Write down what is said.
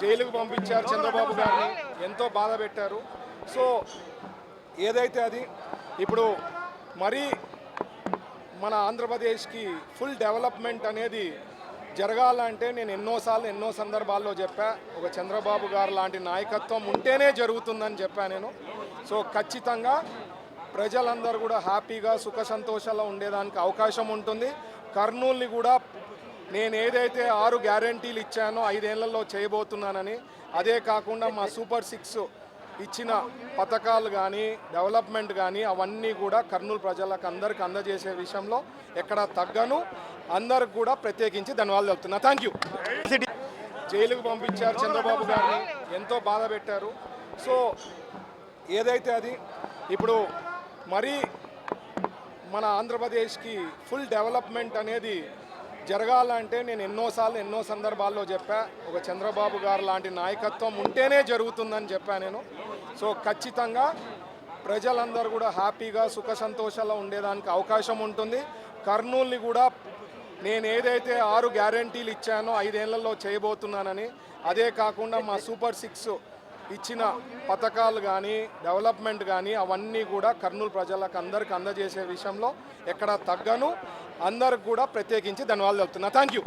జైలుకు పంపించారు చంద్రబాబు గారిని. ఎంతో బాధ పెట్టారు. సో ఏదైతే అది ఇప్పుడు మరీ మన ఆంధ్రప్రదేశ్కి ఫుల్ డెవలప్మెంట్ అనేది జరగాలంటే నేను ఎన్నోసార్లు ఎన్నో సందర్భాల్లో చెప్పా ఒక చంద్రబాబు గారు లాంటి నాయకత్వం ఉంటేనే జరుగుతుందని చెప్పా నేను. సో ఖచ్చితంగా ప్రజలందరూ కూడా హ్యాపీగా సుఖ సంతోషాల్లో ఉండేదానికి అవకాశం ఉంటుంది. కర్నూలుని కూడా నేను ఏదైతే ఆరు గ్యారంటీలు ఇచ్చానో ఐదేళ్ళలో చేయబోతున్నానని అదే కాకుండా మా సూపర్ సిక్స్ ఇచ్చిన పథకాలు కానీ డెవలప్మెంట్ కానీ అవన్నీ కూడా కర్నూలు ప్రజలకు అందరికి అందజేసే విషయంలో ఎక్కడ తగ్గను. అందరికి కూడా ప్రత్యేకించి ధన్యవాదాలు చెప్తున్నా థ్యాంక్ యూ జైలుకు పంపించారు చంద్రబాబు గారిని. ఎంతో బాధ పెట్టారు. సో ఏదైతే అది ఇప్పుడు మరీ మన ఆంధ్రప్రదేశ్కి ఫుల్ డెవలప్మెంట్ అనేది జరగాలంటే నేను ఎన్నోసార్లు ఎన్నో సందర్భాల్లో చెప్పా ఒక చంద్రబాబు గారు లాంటి నాయకత్వం ఉంటేనే జరుగుతుందని చెప్పా నేను. సో ఖచ్చితంగా ప్రజలందరూ కూడా హ్యాపీగా సుఖ సంతోషాల్లో ఉండేదానికి అవకాశం ఉంటుంది. కర్నూలుని కూడా నేను ఏదైతే ఆరు గ్యారంటీలు ఇచ్చానో ఐదేళ్ళలో చేయబోతున్నానని అదే కాకుండా మా సూపర్ సిక్స్ ఇచ్చిన పథకాలు కానీ డెవలప్మెంట్ కానీ అవన్నీ కూడా కర్నూలు ప్రజలకు అందరికి అందజేసే విషయంలో ఎక్కడ తగ్గను. అందరికి కూడా ప్రత్యేకించి ధన్యవాదాలు తెలుపుతున్నా. Thank you